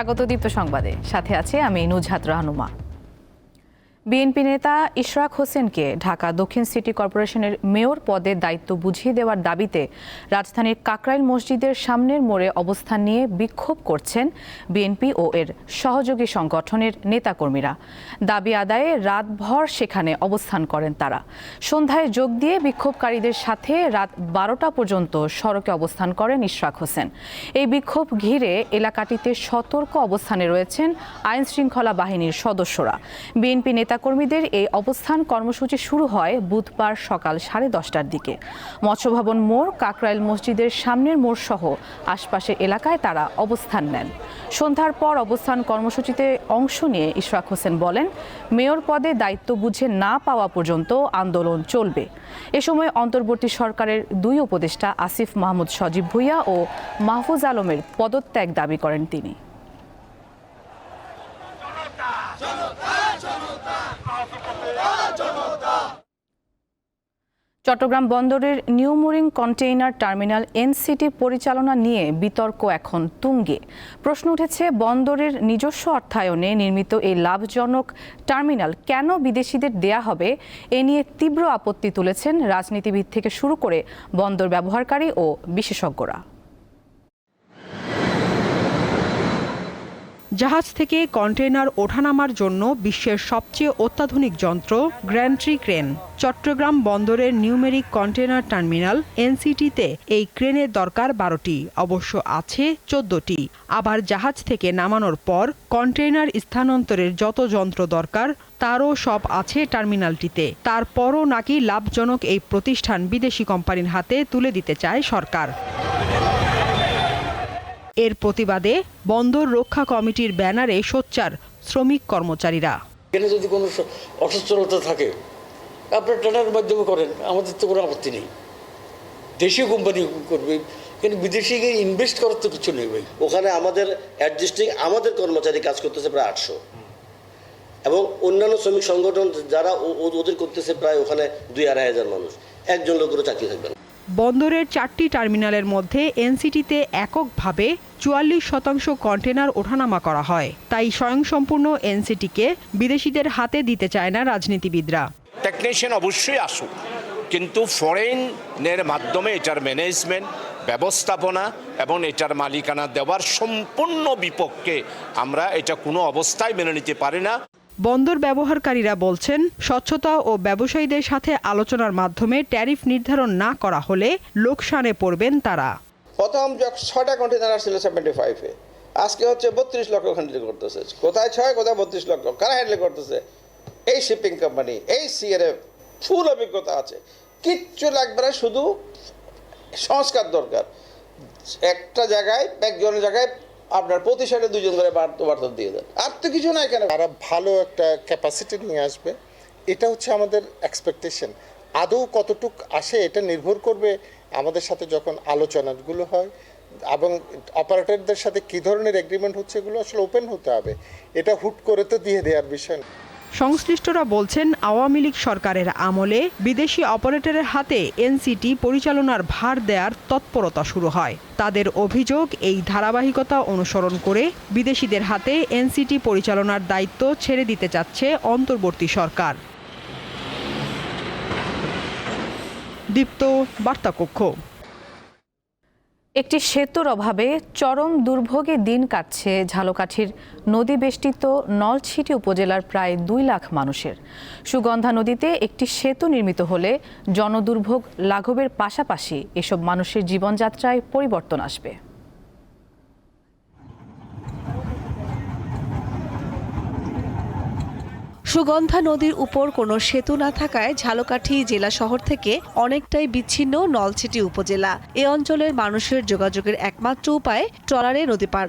স্বাগত দীপ্ত সংবাদে। সাথে আছে আমি নুজহাত রাহনুমা। বিএনপি নেতা ইশরাক হোসেনকে ঢাকা দক্ষিণ সিটি কর্পোরেশনের মেয়র পদে দায়িত্ব বুঝিয়ে দেওয়ার দাবিতে রাজধানীর কাকরাইল মসজিদের সামনের মোড়ে অবস্থান নিয়ে বিক্ষোভ করছেন বিএনপি ও এর সহযোগী সংগঠনের নেতাকর্মীরা। দাবি আদায়ে রাতভর সেখানে অবস্থান করেন তারা। সন্ধ্যায় যোগ দিয়ে বিক্ষোভকারীদের সাথে রাত বারোটা পর্যন্ত সড়কে অবস্থান করেন ইশরাক হোসেন। এই বিক্ষোভ ঘিরে এলাকাটিতে সতর্ক অবস্থানে রয়েছেন আইনশৃঙ্খলা বাহিনীর সদস্যরা। বিএনপি নেতাকর্মীদের এই অবস্থান কর্মসূচি শুরু হয় বুধবার সকাল সাড়ে দশটার দিকে। মৎস্যভবন মোড়, কাকরাইল মসজিদের সামনের মোড় সহ আশপাশের এলাকায় তারা অবস্থান নেন। সন্ধ্যার পর অবস্থান কর্মসূচিতে অংশ নিয়ে ইশরাক হোসেন বলেন, মেয়র পদে দায়িত্ব বুঝে না পাওয়া পর্যন্ত আন্দোলন চলবে। এ সময় অন্তর্বর্তী সরকারের দুই উপদেষ্টা আসিফ মাহমুদ সজীব ভুইয়া ও মাহফুজ আলমের পদত্যাগ দাবি করেন তিনি। চট্টগ্রাম বন্দরের New Mooring container terminal NCT পরিচালনা নিয়ে বিতর্ক এখন তুঙ্গে। প্রশ্ন উঠেছে, বন্দরের নিজস্ব অর্থায়নে নির্মিত এই লাভজনক টার্মিনাল কেন বিদেশিদের দেয়া হবে? এ নিয়ে তীব্র আপত্তি তুলেছেন রাজনীতিবিদ থেকে শুরু করে বন্দর ব্যবহারকারী ও বিশেষজ্ঞরা। জাহাজ থেকে কন্টেইনার ওঠানামার জন্য বিশ্বের সবচেয়ে অত্যাধুনিক যন্ত্র গ্র্যান্ট্রি ক্রেন। চট্টগ্রাম বন্দরের নিউমেরিক কন্টেইনার টার্মিনাল এনসিটিতে এই ক্রেনের দরকার বারোটি, অবশ্য আছে চোদ্দটি। আবার জাহাজ থেকে নামানোর পর কন্টেইনার স্থানান্তরের যত যন্ত্র দরকার, তারও সব আছে টার্মিনালটিতে। তারপরও নাকি লাভজনক এই প্রতিষ্ঠান বিদেশি কোম্পানির হাতে তুলে দিতে চায় সরকার। এর প্রতিবাদে বন্দর রক্ষা কমিটির ব্যানারে সোচ্চার শ্রমিক কর্মচারীরা। এখানে যদি কোনো অসচ্ছলতা থাকে আপনার টেন্ডারের মাধ্যমে করেন আমাদের তো কোনো আপত্তি নেই। দেশীয় কোম্পানি করবে কিন্তু বিদেশি গিয়ে ইনভেস্ট করার তো কিছু নেই ভাই। ওখানে আমাদের অ্যাডজাস্টিং আমাদের কর্মচারী কাজ করতেছে প্রায় আটশো। এবং অন্যান্য শ্রমিক সংগঠন যারা ওদের করতেছে প্রায় ওখানে দুই আড়াই হাজার মানুষ। একজন লোকেরও চাকরি থাকবে না। বন্দরের চারটি টার্মিনালের মধ্যে এনসিটিতে এককভাবে চুয়াল্লিশ শতাংশ কন্টেনার ওঠানামা করা হয়। তাই স্বয়ংসম্পূর্ণ এনসিটিকে বিদেশিদের হাতে দিতে চায় না রাজনীতিবিদরা। টেকনিশিয়ান অবশ্যই আসুক, কিন্তু ফরেনের মাধ্যমে এটার ম্যানেজমেন্ট ব্যবস্থাপনা এবং এটার মালিকানা দেওয়ার সম্পূর্ণ বিপক্ষে আমরা এটা কোনো অবস্থায় মেনে নিতে পারি না। বন্দর ব্যবহারকারীরা বলছেন, স্বচ্ছতা ও ব্যবসায়ীদের সাথে আলোচনার মাধ্যমে ট্যারিফ নির্ধারণ না করা হলে লোকসানে পড়বেন তারা। প্রথম ছয়টা কন্টেনার আসছিল সেভেন্টি ফাইভে আজকে হচ্ছে বত্রিশ লক্ষ হ্যান্ডেল করতেছে কোথায় ছয়, কোথায় বত্রিশ লক্ষ? কারা হ্যান্ডেল করতেছে? এই শিপিং কোম্পানি এই সিআরএফ ফুল অভিজ্ঞতা আছে। কিচ্ছু লাগবে না, শুধু সংস্কার দরকার। একটা জায়গায়, একজনের জায়গায় আপনার প্রতি সাইডে দুজন করে বার্তা দিয়ে দেন। আর তো কিছু নাই কেন? তারা ভালো একটা ক্যাপাসিটি নিয়ে আসবে। এটা হচ্ছে আমাদের এক্সপেকটেশন আদৌ কতটুক আসে এটা নির্ভর করবে আমাদের সাথে যখন আলোচনাগুলো হয় এবং অপারেটরদের সাথে কী ধরনের এগ্রিমেন্ট হচ্ছে এগুলো আসলে ওপেন হতে হবে। এটা হুট করে তো দিয়ে দেওয়ার বিষয় না। সংশ্লিষ্টরা বলছেন, আওয়ামী লীগ সরকারের আমলে বিদেশি অপারেটরের হাতে এনসিটি পরিচালনার ভার দেওয়ার তৎপরতা শুরু হয়। তাদের অভিযোগ, এই ধারাবাহিকতা অনুসরণ করে বিদেশিদের হাতে এনসিটি পরিচালনার দায়িত্ব ছেড়ে দিতে চাচ্ছে অন্তর্বর্তী সরকার। দীপ্ত, বার্তাকক্ষ। একটি সেতুর অভাবে চরম দুর্ভোগে দিন কাটছে ঝালকাঠির নদী বেষ্টিত নলছিটি উপজেলার প্রায় দুই লাখ মানুষের। সুগন্ধা নদীতে একটি সেতু নির্মিত হলে জনদুর্ভোগ লাঘবের পাশাপাশি এসব মানুষের জীবনযাত্রায় পরিবর্তন আসবে। সুগন্ধা নদীর উপর কোনো সেতু না থাকায় ঝালকাঠি জেলা শহর থেকে অনেকটাই বিচ্ছিন্ন নলছিটি উপজেলা। এ অঞ্চলের মানুষের যোগাযোগের একমাত্র উপায় ট্রলারে নদী পার।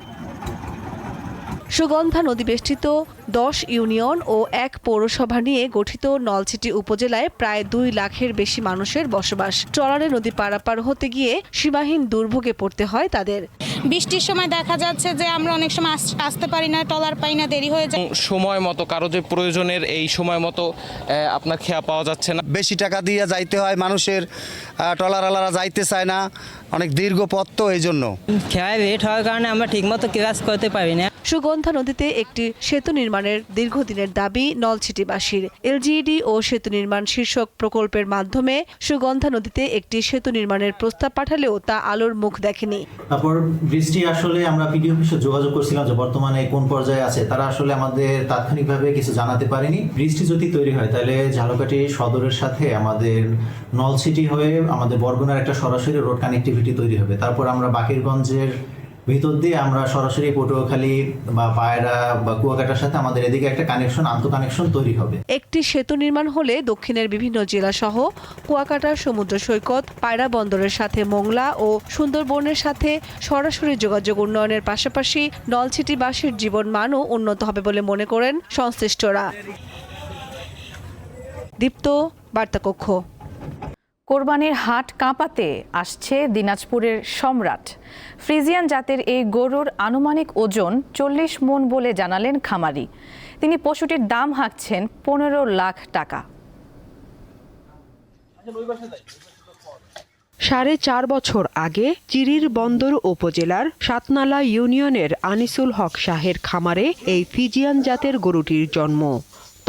সুগন্ধা নদী বেষ্টিত দশ ইউনিয়ন ও এক পৌরসভা নিয়ে গঠিত নলছিটি উপজেলায় প্রায় দুই লাখের বেশি মানুষের বসবাস। ট্রলারে নদী পারাপার হতে গিয়ে সীমাহীন দুর্ভোগে পড়তে হয় তাদের। বৃষ্টির সময় দেখা যাচ্ছে যে আমরা অনেক সময় আস- আসতে পারি না টলার পাই না দেরি হয়ে যায়। সময় মতো কারও যে প্রয়োজনের এই সময় মতো আপনার খেয়া পাওয়া যাচ্ছে না। বেশি টাকা দিয়ে যাইতে হয় মানুষের টলার আলারা যাইতে চায় না। অনেক দীর্ঘ পথ তো এই জন্য খেয়ায় লেট হওয়ার কারণে আমরা ঠিকমতো ক্লাস করতে পারি না। সুগন্ধা নদীতে একটি সেতু নির্মাণের দীর্ঘদিনের দাবি নলছিটিবাসীর। এলজিইডি ও সেতু নির্মাণ শীর্ষক প্রকল্পের মাধ্যমে সুগন্ধা নদীতে একটি সেতু নির্মাণের প্রস্তাব পাঠালেও তা আলোর মুখ দেখেনি। তারপর বৃষ্টি আসলে আমরা পিডিও অফিসে যোগাযোগ করছিলাম যে বর্তমানে কোন পর্যায়ে আছে, তারা আসলে আমাদের তাৎক্ষণিকভাবে কিছু জানাতে পারেনি। বৃষ্টি যদি তৈরি হয়, তাহলে ঝালকাঠি সদরের সাথে আমাদের নলসিটি হয়ে আমাদের বরগুনার একটা সরাসরি রোড কানেক্টিভিটি তৈরি হবে। তারপর আমরা বাকিরগঞ্জের ভিতর দিয়ে আমরা সরাসরি পটুয়াখালী বা পায়রা বা কুয়াকাটার সাথে আমাদের এদিকে একটা কানেকশন আন্তঃ কানেকশন তৈরি হবে। একটি সেতু নির্মাণ হলে দক্ষিণের বিভিন্ন জেলা সহ কুয়াকাটার সমুদ্র সৈকত, পায়রা বন্দরের সাথে মোংলা ও সুন্দরবনের সাথে সরাসরি যোগাযোগ উন্নয়নের পাশাপাশি নলছিটিবাসীর জীবন মানও উন্নত হবে বলে মনে করেন সংশ্লিষ্টরা। দীপ্ত, বার্তাকক্ষ। কোরবানির হাট কাঁপাতে আসছে দিনাজপুরের সম্রাট। ফ্রিজিয়ান জাতের এই গরুর আনুমানিক ওজন চল্লিশ মন বলে জানালেন খামারি। তিনি পশুটির দাম হাঁকছেন পনেরো লাখ টাকা। সাড়ে চার বছর আগে চিরির বন্দর উপজেলার সাতনালা ইউনিয়নের আনিসুল হক শাহের খামারে এই ফিজিয়ান জাতের গরুটির জন্ম।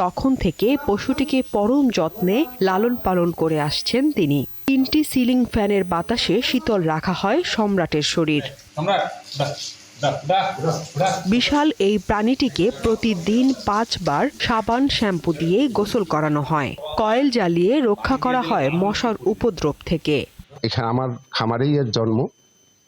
তখন থেকে পশুটিকে পরম যত্নে লালন পালন করে আসছেন তিনি। তিনটি সিলিং ফ্যানের বাতাসে শীতল রাখা হয় সম্রাটের শরীর। বিশাল এই প্রাণীটিকে প্রতিদিন পাঁচবার সাবান শ্যাম্পু দিয়ে গোসল করানো হয়। কয়েল জ্বালিয়ে রক্ষা করা হয় মশার উপদ্রব থেকে। এখানে আমার খামারেই এর জন্ম।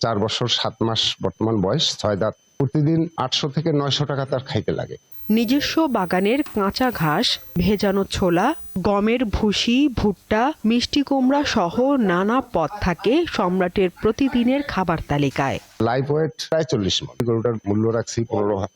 চার বছর সাত মাস বর্তমান বয়স ছয় দাঁত। প্রতিদিন আটশো থেকে নয়শো টাকা তার খাইতে লাগে। নিজস্ব বাগানের কাঁচা ঘাস ভেজানো ছোলা গমের ভুসি ভুট্টা মিষ্টি কুমড়া সহ নানা পদ থাকে সম্রাটের প্রতিদিনের খাবার তালিকায়। লাইফ ওয়েট প্রায় চল্লিশ গরুটার মূল্য রাখছি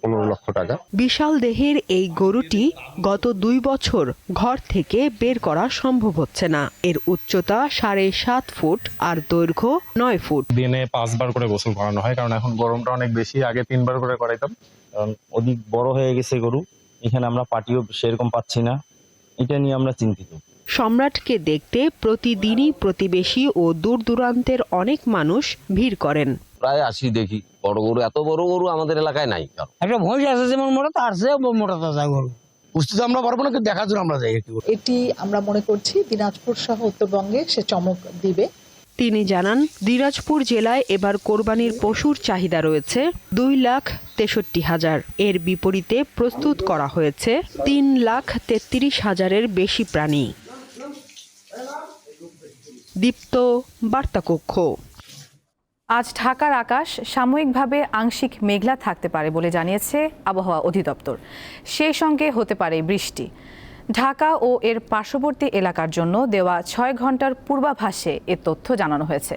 পনেরো লক্ষ টাকা। বিশাল দেহের এই গরুটি গত দুই বছর ঘর থেকে বের করা সম্ভব হচ্ছে না। এর উচ্চতা সাড়ে সাত ফুট আর দৈর্ঘ্য নয় ফুট। দিনে পাঁচবার করে গোসল করানো হয় কারণ এখন গরমটা অনেক বেশি আগে তিনবার করে করাইতাম। কারণ অধিক বড় হয়ে গেছে গরু এখানে আমরা পাটিও সেরকম পাচ্ছি না। এটা নিয়ে আমরা চিন্তিত। সম্রাটকে দেখতে প্রতিদিনই প্রতিবেশী ও দূর দূরান্তের অনেক মানুষ ভিড় করেন। প্রায় আসি দেখি। বড় গরু এত বড় গরু আমাদের এলাকায় নাই একটা ভৈঁস আছে যেমন মোটা তার চেয়ে মোটা তাজা গরু। বুঝতে তো আমরা পারব না কিন্তু দেখার জন্য আমরা যাই এটি আমরা মনে করছি দিনাজপুর সহ উত্তরবঙ্গে সে চমক দিবে। তিনি জানান, দিনাজপুর জেলায় এবার কোরবানির পশুর চাহিদা রয়েছে দুই লাখ তেষট্টি হাজার। এর বিপরীতে প্রস্তুত করা হয়েছে তিন লাখ তেত্রিশ হাজারের বেশি প্রাণী। দীপ্ত বার্তাকক্ষ আজ ঢাকার আকাশ সাময়িকভাবে আংশিক মেঘলা থাকতে পারে বলে জানিয়েছে আবহাওয়া অধিদপ্তর। সেই সঙ্গে হতে পারে বৃষ্টি। ঢাকা ও এর পার্শ্ববর্তী এলাকার জন্য দেওয়া ছয় ঘণ্টার পূর্বাভাসে এ তথ্য জানানো হয়েছে।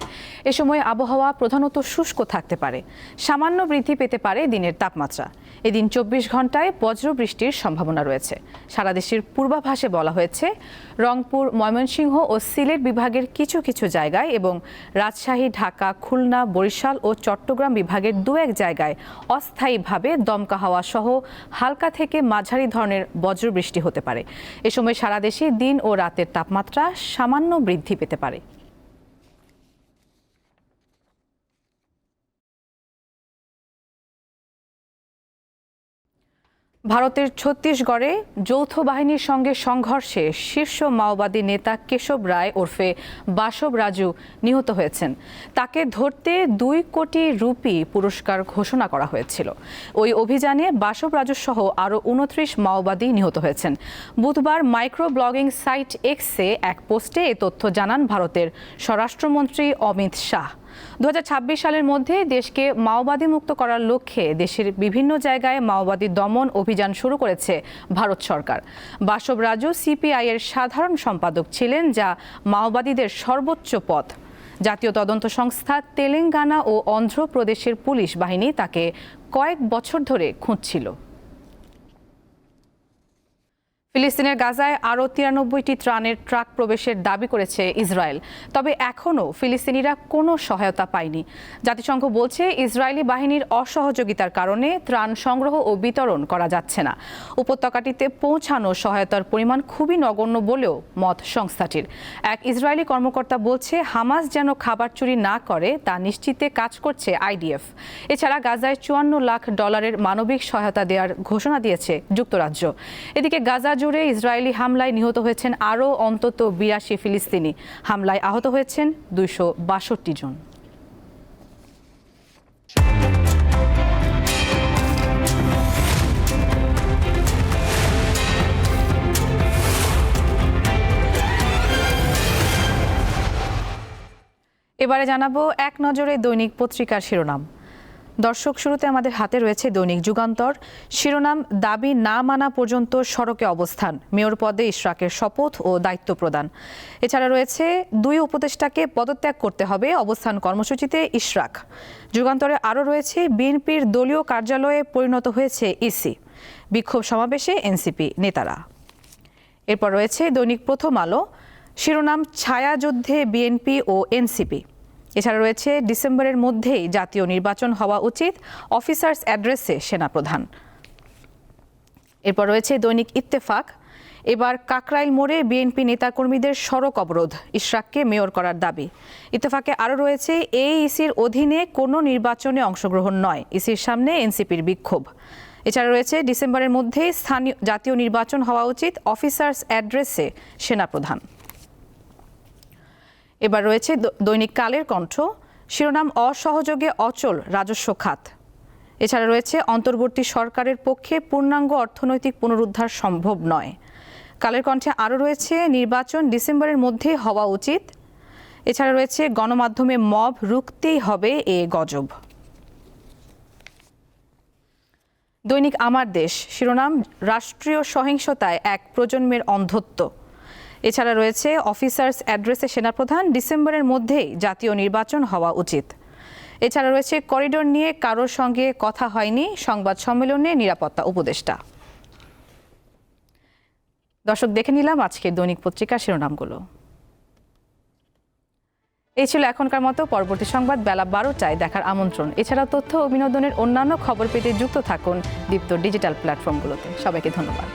এ সময় আবহাওয়া প্রধানত শুষ্ক থাকতে পারে। সামান্য বৃদ্ধি পেতে পারে দিনের তাপমাত্রা। এদিন চব্বিশ ঘন্টায় বজ্র বৃষ্টির সম্ভাবনা রয়েছে। সারা দেশের পূর্বাভাসে বলা হয়েছে, রংপুর, ময়মনসিংহ ও সিলেট বিভাগের কিছু কিছু জায়গায় এবং রাজশাহী, ঢাকা, খুলনা, বরিশাল ও চট্টগ্রাম বিভাগের দু এক জায়গায় অস্থায়ীভাবে দমকা হাওয়া সহ হালকা থেকে মাঝারি ধরনের বজ্রবৃষ্টি হতে পারে। এ সময় সারা দেশে দিন ও রাতের তাপমাত্রা সামান্য বৃদ্ধি পেতে পারে। ভারতের ছত্তিশগড়ে যৌথ বাহিনীর সঙ্গে সংঘর্ষে শীর্ষ মাওবাদী নেতা কেশব রায় ওরফে বাসব রাজু নিহত হয়েছেন। তাকে ধরতে দুই কোটি রুপি পুরস্কার ঘোষণা করা হয়েছিল। ওই অভিযানে বাসব রাজু সহ আরও উনত্রিশ মাওবাদী নিহত হয়েছেন। বুধবার মাইক্রো ব্লগিং সাইট এক্সে এক পোস্টে এ তথ্য জানান ভারতের স্বরাষ্ট্রমন্ত্রী অমিত শাহ। দু হাজার ছাব্বিশ সালের মধ্যে দেশকে মাওবাদী মুক্ত করার লক্ষ্যে দেশের বিভিন্ন জায়গায় মাওবাদী দমন অভিযান শুরু করেছে ভারত সরকার। বাসব রাজু সিপিআই এর সাধারণ সম্পাদক ছিলেন, যা মাওবাদীদের সর্বোচ্চ পদ জাতীয় তদন্ত সংস্থা তেলেঙ্গানা ও অন্ধ্রপ্রদেশের পুলিশ বাহিনী তাকে কয়েক বছর ধরে খুঁজছিল। ফিলিস্তিনের গাজায় আরও তিরানব্বইটি ত্রাণের ট্রাক প্রবেশের দাবি করেছে ইসরায়েল। তবে এখনও ফিলিস্তিনিরা কোনো সহায়তা পায়নি। জাতিসংঘ বলছে, ইসরায়েলি বাহিনীর অসহযোগিতার কারণে ত্রাণ সংগ্রহ ও বিতরণ করা যাচ্ছে না। উপত্যকাটিতে পৌঁছানো সহায়তার পরিমাণ খুবই নগণ্য বলেও মত সংস্থাটির। এক ইসরায়েলি কর্মকর্তা বলছে, হামাস যেন খাবার চুরি না করে, তা নিশ্চিতে কাজ করছে আইডিএফ। এছাড়া গাজায় চুয়ান্ন লাখ ডলারের মানবিক সহায়তা দেওয়ার ঘোষণা দিয়েছে যুক্তরাজ্য। এদিকে গাজা জুড়ে ইসরায়েলি হামলায় নিহত হয়েছেন আরও অন্তত বিরাশি ফিলিস্তিনি। হামলায় আহত হয়েছেন দুইশো বাষট্টি জন। এবারে জানাব এক নজরে দৈনিক পত্রিকার শিরোনাম। দর্শক শুরুতে আমাদের হাতে রয়েছে দৈনিক যুগান্তর। শিরোনাম, দাবি না মানা পর্যন্ত সড়কে অবস্থান। মেয়র পদে ইশরাকের শপথ ও দায়িত্ব প্রদান। এছাড়া রয়েছে দুই উপদেষ্টাকে পদত্যাগ করতে হবে অবস্থান কর্মসূচিতে ইশরাক। যুগান্তরে আরও রয়েছে বিএনপির দলীয় কার্যালয়ে পরিণত হয়েছে ইসি। বিক্ষোভ সমাবেশে এনসিপি নেতারা। এরপর রয়েছে দৈনিক প্রথম আলো। শিরোনাম, ছায়াযুদ্ধে বিএনপি ও এনসিপি। এছাড়া রয়েছে ডিসেম্বরের মধ্যেই জাতীয় নির্বাচন হওয়া উচিত, অফিসার্স অ্যাড্রেসে সেনাপ্রধান। এরপর রয়েছে দৈনিক ইত্তেফাক। এবার কাকরাইল মোড়ে বিএনপি নেতাকর্মীদের সড়ক অবরোধ, ইশরাককে মেয়র করার দাবি। ইত্তেফাকে আরও রয়েছে এই ইসির অধীনে কোনো নির্বাচনে অংশগ্রহণ নয়, ইসির সামনে এনসিপির বিক্ষোভ। এছাড়া রয়েছে, ডিসেম্বরের মধ্যেই স্থানীয় জাতীয় নির্বাচন হওয়া উচিত, অফিসার্স অ্যাড্রেসে সেনাপ্রধান। এবার রয়েছে দৈনিক কালের কণ্ঠ, শিরোনাম অসহযোগে অচল রাজস্ব খাত। এছাড়া রয়েছে অন্তর্বর্তী সরকারের পক্ষে পূর্ণাঙ্গ অর্থনৈতিক পুনরুদ্ধার সম্ভব নয়। কালের কণ্ঠে আরও রয়েছে, নির্বাচন ডিসেম্বরের মধ্যে হওয়া উচিত। এছাড়া রয়েছে, গণমাধ্যমে মব রুখতেই হবে এ গজব। দৈনিক আমার দেশ, শিরোনাম, রাষ্ট্রীয় সহিংসতায় এক প্রজন্মের অন্ধত্ব। এছাড়া রয়েছে অফিসার্স অ্যাড্রেসে সেনাপ্রধান, ডিসেম্বরের মধ্যেই জাতীয় নির্বাচন হওয়া উচিত। এছাড়া রয়েছে করিডোর নিয়ে কারোর সঙ্গে কথা হয়নি সংবাদ সম্মেলনে নিরাপত্তা উপদেষ্টা। দর্শক, দেখে নিলাম আজকে দৈনিক পত্রিকার শিরোনামগুলো। এই ছিল এখনকার মতো, পরবর্তী সংবাদ বেলা বারোটায় দেখার আমন্ত্রণ। এছাড়া তথ্য ও বিনোদনের অন্যান্য খবর পেতে যুক্ত থাকুন দীপ্ত ডিজিটাল প্ল্যাটফর্মগুলোতে। সবাইকে ধন্যবাদ।